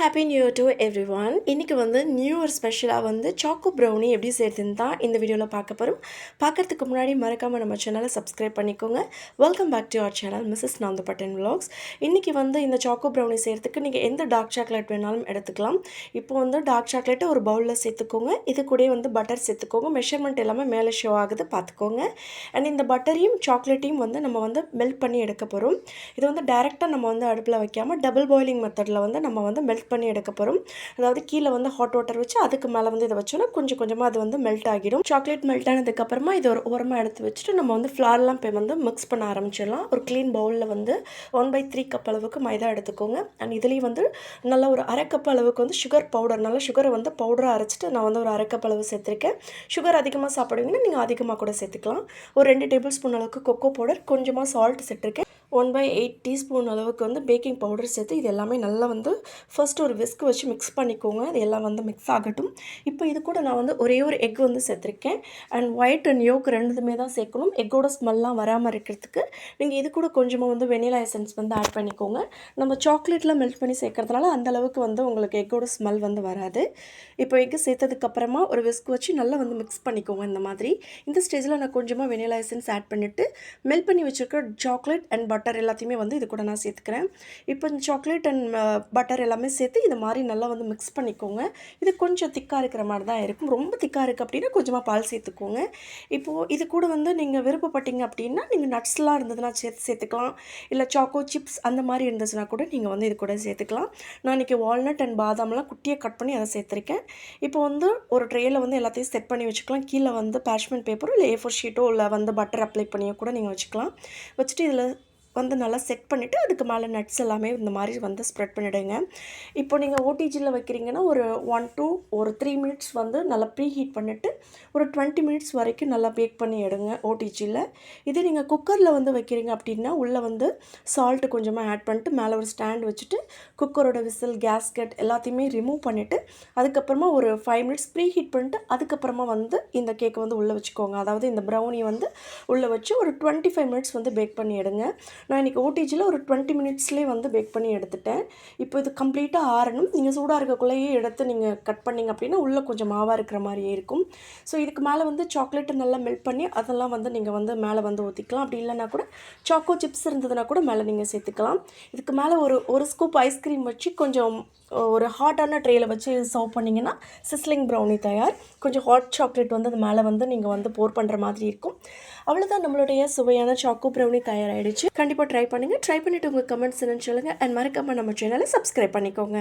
Happy new year to every one இன்றைக்கி வந்து new year ஸ்பெஷலாக வந்து சாக்கோ ப்ரௌனி எப்படி செய்கிறதுன்னு தான் இந்த வீடியோவில் பார்க்க போகிறோம் பார்க்கறதுக்கு முன்னாடி மறக்காமல் நம்ம சேனலை சப்ஸ்கிரைப் பண்ணிக்கோங்க. Welcome back to our channel Mrs Nanthapattan vlogs இன்றைக்கி வந்து இந்த சாக்கோ ப்ரௌனி செய்கிறதுக்கு நீங்கள் எந்த டார்க் சாக்லேட் வேணாலும் எடுத்துக்கலாம். இப்போ வந்து டார்க் சாக்லேட்டை ஒரு பவுலில் சேர்த்துக்கோங்க. இது கூட வந்து பட்டர் சேர்த்துக்கோங்க. மெஷர்மெண்ட் எல்லாமே மேலே ஷோ ஆகுது பார்த்துக்கோங்க. அண்ட் இந்த பட்டரையும் சாக்லேட்டையும் வந்து நம்ம வந்து மெல்ட் பண்ணி எடுக்க போகிறோம் இது வந்து டைரெக்டாக நம்ம வந்து அடுப்பில் வைக்காமல் டபுள் பாயிலிங் மெத்தடில் வந்து நம்ம வந்து மெல்ட் பண்ணி எடுக்க போகிறோம் அதாவது கீழே வந்து ஹாட் வாட்டர் வச்சு அதுக்கு மேலே வந்து இதை வச்சோன்னா கொஞ்சம் கொஞ்சமாக அது வந்து மெல்ட் ஆகிடும். சாக்லேட் மெல்ட் ஆனதுக்கப்புறமா இது ஒரு ஓரமாக எடுத்து வச்சுட்டு நம்ம வந்து ஃப்ளார்லாம் இப்போ வந்து மிக்ஸ் பண்ண ஆரம்பிச்சிடலாம். ஒரு க்ளீன் பவுலில் வந்து ஒன் பை த்ரீ கப் அளவுக்கு மைதா எடுத்துக்கோங்க. அண்ட் இதுலேயும் வந்து நல்ல ஒரு அரை கப் அளவுக்கு வந்து சுகர் பவுடர் நல்லா சுகரை வந்து பவுடராக அரைச்சிட்டு நான் வந்து ஒரு அரை கப் அளவு சேர்த்துருக்கேன். சுகர் அதிகமாக சாப்பிடுவீங்கன்னா நீங்கள் அதிகமாக கூட சேர்த்துக்கலாம். ஒரு ரெண்டு டேபிள் ஸ்பூன் அளவுக்கு கொக்கோ பவுடர் கொஞ்சமாக சால்ட் சேர்த்துருக்கேன். ஒன் பை எயிட் டீஸ்பூன் அளவுக்கு வந்து பேக்கிங் பவுடர் சேர்த்து இது எல்லாமே நல்லா வந்து ஃபஸ்ட்டு ஒரு விஸ்க் வச்சு மிக்ஸ் பண்ணிக்கோங்க. இது எல்லாம் வந்து மிக்ஸ் ஆகட்டும். இப்போ இது கூட நான் வந்து ஒரே ஒரு எக் வந்து சேர்த்துருக்கேன். அண்ட் ஒயிட் அண்ட் யோக் ரெண்டுமே தான் சேர்க்கணும். எக்கோட ஸ்மெல்லாம் வராமல் இருக்கிறதுக்கு. நீங்கள் இது கூட கொஞ்சமாக வந்து வெனிலா எசன்ஸ் வந்து ஆட் பண்ணிக்கோங்க. நம்ம சாக்லேட்லாம் மெல்ட் பண்ணி சேர்க்கறதுனால அந்த அளவுக்கு வந்து உங்களுக்கு எக்கோட ஸ்மெல் வந்து வராது. இப்போ எக்கு சேர்த்ததுக்கப்புறமா ஒரு விஸ்க் வச்சு நல்லா வந்து மிக்ஸ் பண்ணிக்கோங்க இந்த மாதிரி. இந்த ஸ்டேஜில் நான் கொஞ்சமாக வெனிலா எசன்ஸ் ஆட் பண்ணிவிட்டு மெல்ட் பண்ணி வச்சுருக்க சாக்லேட் அண்ட் பட்டர் பட்டர் எல்லாத்தையுமே வந்து இது கூட நான் சேர்த்துக்கிறேன். இப்போ இந்த சாக்லேட் அண்ட் பட்டர் எல்லாமே சேர்த்து இது மாதிரி நல்லா வந்து மிக்ஸ் பண்ணிக்கோங்க. இது கொஞ்சம் திக்காக இருக்கிற மாதிரி தான் இருக்கும். ரொம்ப திக்காக இருக்குது அப்படின்னா கொஞ்சமாக பால் சேர்த்துக்கோங்க. இப்போது இது கூட வந்து நீங்கள் விருப்பப்பட்டீங்க அப்படின்னா நீங்கள் நட்ஸ்லாம் இருந்ததுன்னா சேர்த்து சேர்த்துக்கலாம். இல்லை சாக்கோ சிப்ஸ் அந்த மாதிரி இருந்துச்சுன்னா கூட நீங்கள் வந்து இது கூட சேர்த்துக்கலாம். நான் இன்றைக்கி வால்நட் அண்ட் பாதாம்லாம் குட்டியாக கட் பண்ணி அதை சேர்த்துருக்கேன். இப்போ வந்து ஒரு ட்ரேயில் வந்து எல்லாத்தையும் செட் பண்ணி வச்சுக்கலாம். கீழே வந்து பேஷ்மெண்ட் பேப்பரோ இல்லை ஏ ஃபோர் ஷீட்டோ இல்லை வந்து பட்டர் அப்ளை பண்ணியோ கூட நீங்கள் வச்சுக்கலாம். வச்சுட்டு இதில் வந்து நல்லா செட் பண்ணிவிட்டு அதுக்கு மேலே நட்ஸ் எல்லாமே இந்த மாதிரி வந்து ஸ்ப்ரெட் பண்ணிவிடுங்க இப்போ நீங்கள் ஓடிஜியில் வைக்கிறீங்கன்னா ஒரு ஒன் டூ ஒரு த்ரீ மினிட்ஸ் வந்து நல்லா ப்ரீ ஹீட் பண்ணிவிட்டு ஒரு டுவெண்ட்டி மினிட்ஸ் வரைக்கும் நல்லா பேக் பண்ணி எடுங்க ஓடிஜியில் இதே நீங்கள் குக்கரில் வந்து வைக்கிறீங்க அப்படின்னா உள்ளே வந்து சால்ட்டு கொஞ்சமாக ஆட் பண்ணிட்டு மேலே ஒரு ஸ்டாண்ட் வச்சுட்டு குக்கரோட விசில் கேஸ்கட் எல்லாத்தையுமே ரிமூவ் பண்ணிவிட்டு அதுக்கப்புறமா ஒரு ஃபைவ் மினிட்ஸ் ப்ரீ ஹீட் பண்ணிட்டு அதுக்கப்புறமா வந்து இந்த கேக்கை வந்து உள்ளே வச்சுக்கோங்க. அதாவது இந்த ப்ரௌனி வந்து உள்ளே வச்சு ஒரு டுவெண்ட்டி ஃபைவ் மினிட்ஸ் வந்து பேக் பண்ணி எடுங்க. நான் இன்றைக்கி ஓடிஜியில் ஒரு டுவெண்ட்டி மினிட்ஸ்லேயே வந்து பேக் பண்ணி எடுத்துட்டேன். இப்போ இது கம்ப்ளீட்டாக ஆறணும். நீங்கள் சூடாக இருக்கக்குள்ளேயே எடுத்து நீங்கள் கட் பண்ணிங்க அப்படின்னா உள்ளே கொஞ்சம் மாவாக இருக்கிற மாதிரியே இருக்கும். ஸோ இதுக்கு மேலே வந்து சாக்லேட்டை நல்லா மெல்ட் பண்ணி அதெல்லாம் வந்து நீங்கள் வந்து மேலே வந்து ஊற்றிக்கலாம் அப்படி இல்லைன்னா கூட சாக்கோ சிப்ஸ் இருந்ததுன்னா கூட மேலே நீங்கள் சேர்த்துக்கலாம். இதுக்கு மேலே ஒரு ஒரு ஸ்கூப் ஐஸ்கிரீம் வச்சு கொஞ்சம் ஒரு ஹாட்டான ட்ரேயில் வச்சு சர்வ் பண்ணிங்கன்னா சிஸ்லிங் ப்ரௌனி தயார். கொஞ்சம் ஹாட் சாக்லேட் வந்து அது மேலே வந்து நீங்கள் வந்து போர் பண்ணுற மாதிரி இருக்கும். அவ்வளோதான் நம்மளுடைய சுவையான சாக்கோ ப்ரௌனி தயாராகிடுச்சு கண்டிப்பாக ட்ரை பண்ணுங்கள் ட்ரை பண்ணிவிட்டு உங்கள் கமெண்ட்ஸ் என்னன்னு சொல்லுங்கள் அண்ட் மறக்காமல் நம்ம சேனலை சப்ஸ்கிரைப் பண்ணிக்கோங்க.